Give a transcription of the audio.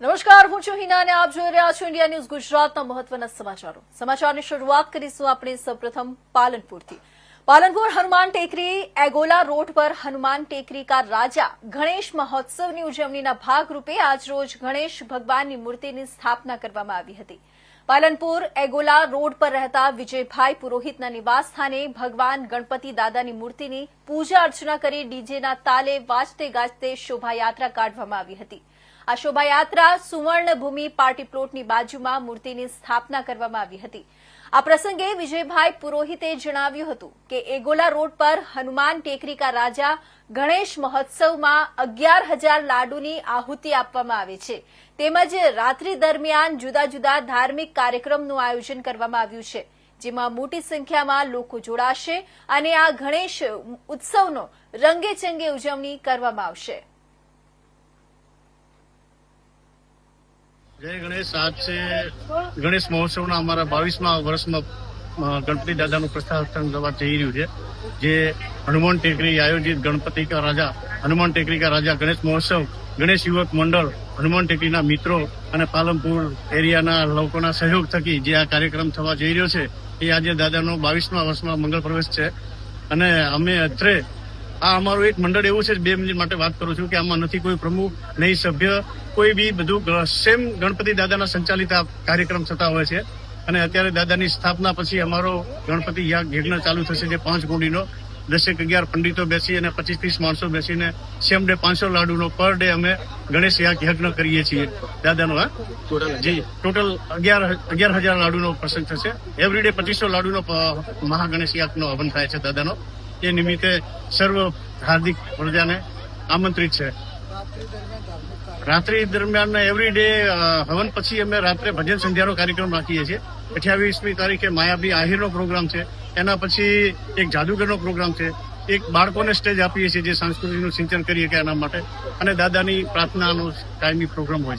નમસ્કાર, હું છું હિના અને આપ જોઈ રહ્યા છો ઇન્ડિયા ન્યૂઝ ગુજરાતના મહત્વના સમાચારો. સમાચારની શરૂઆત કરીશું આપણે સૌપ્રથમ પાલનપુરથી. પાલનપુર હનુમાન ટેકરી, એગોલા રોડ પર હનુમાન ટેકરી કા રાજા ગણેશ મહોત્સવની ઉજવણીના ભાગરૂપે આજરોજ ગણેશ ભગવાનની મૂર્તિની સ્થાપના કરવામાં આવી હતી. પાલનપુર, એગોલા રોડ પર રહેતા વિજયભાઈ પુરોહિતના નિવાસ સ્થાને ભગવાન ગણપતિ દાદાની મૂર્તિની પૂજા અર્ચના કરી ડીજેના તાલે વાજતે ગાજતે શોભાયાત્રા કાઢવામાં આવી હતી. આ શોભાયાત્રા સુવર્ણભૂમિ પાર્ટી પ્લોટની બાજુમાં મૂર્તિની સ્થાપના કરવામાં આવી હતી. આ પ્રસંગે વિજયભાઈ પુરોહિતે જણાવ્યું હતું કે એગોલા રોડ પર હનુમાન ટેકરીકા રાજા ગણેશ મહોત્સવમાં અગિયાર હજાર લાડુની આહુતિ આપવામાં આવે છે. તેમજ રાત્રિ દરમિયાન જુદા જુદા ધાર્મિક કાર્યક્રમનું આયોજન કરવામાં આવ્યું છે, જેમાં મોટી સંખ્યામાં લોકો જોડાશે અને આ ગણેશ ઉત્સવનો રંગેચંગે ઉજવણી કરવામાં આવશે. જય ગણેશ, આજ છે ગણેશ મહોત્સવના અમારા બાવીસમાં વર્ષમાં ગણપતિ દાદાનું પ્રસ્થાપન થવા જઈ રહ્યું છે, જે હનુમાન ટેકરી આયોજિત ગણપતિ કા રાજા, હનુમાન ટેકરી કા રાજા ગણેશ મહોત્સવ, ગણેશ યુવક મંડળ, હનુમાન ટેકરીના મિત્રો અને પાલનપુર એરિયાના લોકોના સહયોગ થકી જે આ કાર્યક્રમ થવા જઈ રહ્યો છે, એ આજે દાદાનો બાવીસમાં વર્ષમાં મંગળ પ્રવેશ છે. અને અમે અત્રે આ અમારું એક મંડળ એવું છે બે મિનિટ માટે વાત કરું છું કે આમાં નથી કોઈ પ્રમુખ નહીં સભ્ય કોઈ બી બધું સેમ ગણપતિ દાદાના સંચાલિત આ કાર્યક્રમ થતા હોય છે. અને અત્યારે દાદાની સ્થાપના પછી અમારો ગણપતિ યાગ યજ્ઞ ચાલુ થશે જે પાંચ કોડીનો દસેક અગિયાર પંડિતો બેસી અને પચીસ ત્રીસ માણસો બેસીને સેમ ડે પાંચસો લાડુનો પર ડે અમે ગણેશ યાગ યજ્ઞ કરીએ છીએ. દાદાનો હા? જી. ટોટલ અગિયાર અગિયાર હજાર લાડુનો પ્રસંગ થશે. એવરી ડે પચીસો લાડુનો મહાગણેશ યાગનો હવન થાય છે દાદાનો. એ નિમિત્તે સર્વ હાર્દિક પ્રજાને આમંત્રિત છે. રાત્રિ દરમિયાન એવરી ડે હવન પછી અમે રાત્રે ભજન સંધ્યાનો કાર્યક્રમ રાખીએ છીએ. અઠ્યાવીસમી તારીખે માયાબી આહિરનો પ્રોગ્રામ છે. એના પછી એક જાદુગરનો પ્રોગ્રામ છે. એક બાળકોને સ્ટેજ આપીએ છીએ જે સંસ્કૃતિનું સિંચન કરીએ કે એના માટે. અને દાદાની પ્રાર્થનાનો કાયમી પ્રોગ્રામ હોય છે.